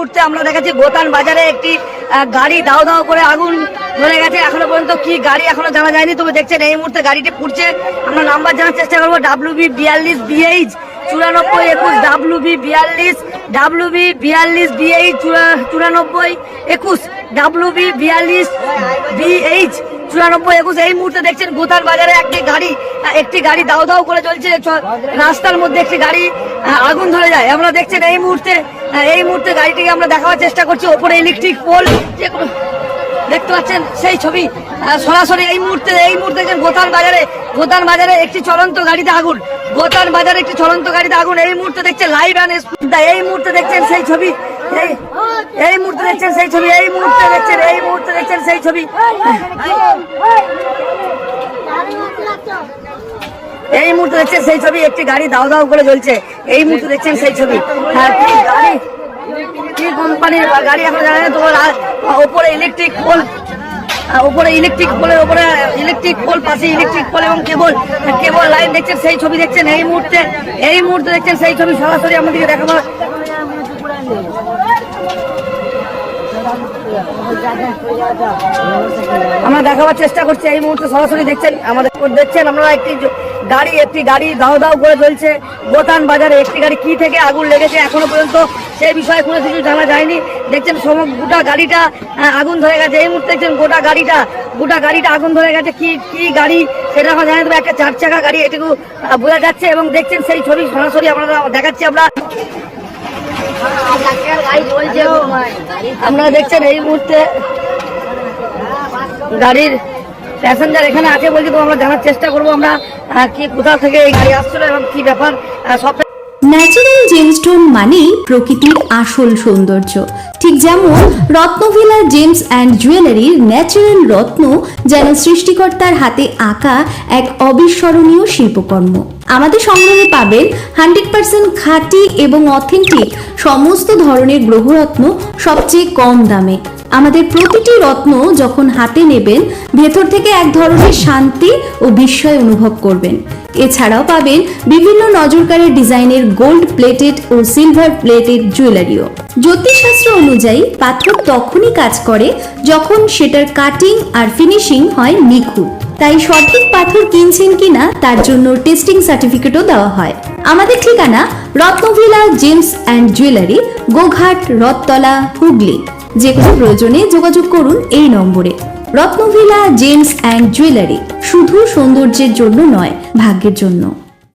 মুহূর্তে আমরা দেখাচ্ছি গোতান বাজারে একটি গাড়ি দাও দাও করে আগুন ধরে গেছে। এখনও পর্যন্ত কি গাড়ি এখনও জানা যায়নি। তবে দেখছেন এই মুহূর্তে গাড়িটি পুড়ছে। আমরা নাম্বার জানার চেষ্টা করব। ডাব্লিউ বি বিয়াল্লিশ বিএইচ চুরানব্বই একুশ। ডাব্লিউ বি বিয়াল্লিশ। ডাব্লিউ বি বিয়াল্লিশ বিএইচ চুরানব্বই একুশ। ডাব্লিউ বি বিয়াল্লিশ বিএইচ চুরানব্বই একুশ। এই মুহূর্তে দেখছেন গোতার বাজারে একটি গাড়ি একটি গাড়ি দাও দাও করে চলছে রাস্তার মধ্যে একটি গাড়ি আগুন ধরে যায়। আমরা দেখছেন এই মুহূর্তে এই মুহূর্তে গাড়িটিকে আমরা দেখাবার চেষ্টা করছি। ওপরে ইলেকট্রিক পোল যে দেখতে পাচ্ছেন সেই ছবি। সরাসরি এই মুহূর্তে এই মুহূর্তে গোতান বাজারে গোতান বাজারে একটি চলন্ত গাড়িতে আগুন। গোতান বাজারে একটি চলন্ত গাড়িতে আগুন। এই মুহূর্তে দেখছেন লাইভ এই মুহূর্তে দেখছেন সেই ছবি। এই মুহূর্তে দেখছেন সেই ছবি। এই মুহূর্তে দেখছেন এই মুহূর্তে দেখছেন সেই ছবি। এই মুহূর্তে দেখছেন সেই ছবি, একটি গাড়ি দাও দাও করে জ্বলছে। এই মুহূর্তে দেখছেন সেই ছবি। হ্যাঁ কি গাড়ি? কি কোম্পানির গাড়ি? এখন জানা নেই তোমার ওপরে ইলেকট্রিক পোল উপরে ইলেকট্রিক পোলের উপরে ইলেকট্রিক পোল পাশে ইলেকট্রিক পোল এবং কেবল কেবল লাইন দেখছেন সেই ছবি দেখছেন। এই মুহূর্তে এই মুহূর্তে দেখছেন সেই ছবি সরাসরি আমাদেরকে দেখাবো। আমরা দেখাবার চেষ্টা করছি, এই মুহূর্তে সরাসরি দেখছেন, আমাদের দেখছেন, আমরা একটি গাড়ি একটি গাড়ি দাও দাও করে চলছে। গোতান বাজারে একটি গাড়ি কি থেকে আগুন লেগেছে এখনও পর্যন্ত সেই বিষয়ে কোনো কিছু জানা যায়নি। দেখছেন সমগ্র গোটা গাড়িটা আগুন ধরে গেছে। এই মুহূর্তে দেখছেন গোটা গাড়িটা গোটা গাড়িটা আগুন ধরে গেছে। কি কি গাড়ি সেটা আমরা জানি একটা চার চাকা গাড়ি এটুকু বোঝা যাচ্ছে এবং দেখছেন সেই ছবি সরাসরি আমরা দেখাচ্ছি আমরা। আপনারা দেখছেন এই মুহূর্তে গাড়ির প্যাসেঞ্জার এখানে আছে বলছি, তো আমরা জানার চেষ্টা করব আমরা কি, কোথা থেকে এই গাড়ি আসছিল এবং কি ব্যাপার সব ন্যাচারাল জেমস্টোন মানেই প্রকৃতির আসল সৌন্দর্য। ঠিক যেমন রত্নভিলা জেমস অ্যান্ড জুয়েলারির ন্যাচারাল রত্ন যেন সৃষ্টিকর্তার হাতে আঁকা এক অবিস্মরণীয় শিল্পকর্ম। আমাদের সংগ্রহে পাবেন হান্ড্রেড পার্সেন্ট খাঁটি এবং অথেন্টিক সমস্ত ধরনের গ্রহরত্ন সবচেয়ে কম দামে। আমাদের প্রতিটি রত্ন যখন হাতে নেবেন, ভেতর থেকে এক ধরনের শান্তি ও বিস্ময় অনুভব করবেন। এছাড়াও পাবেন বিভিন্ন নজরকারের ডিজাইনের গোল্ড প্লেটেড ও সিলভার প্লেটেড জুয়েলারিও। জ্যোতিষশাস্ত্র অনুযায়ী পাথর তখনই কাজ করে যখন সেটার কাটিং আর ফিনিশিং হয় নিখুঁত। তাই সঠিক পাথর কিনছেন কিনা তার জন্য টেস্টিং সার্টিফিকেটও দেওয়া হয়। আমাদের ঠিকানা Ratnavilla gems and jewellery, Goghat, Rathtala, Hooghly. যে কোনো প্রয়োজনে যোগাযোগ করুন এই নম্বরে। রত্নভিলা জেমস অ্যান্ড জুয়েলারি, শুধু সৌন্দর্যের জন্য নয়, ভাগ্যের জন্য।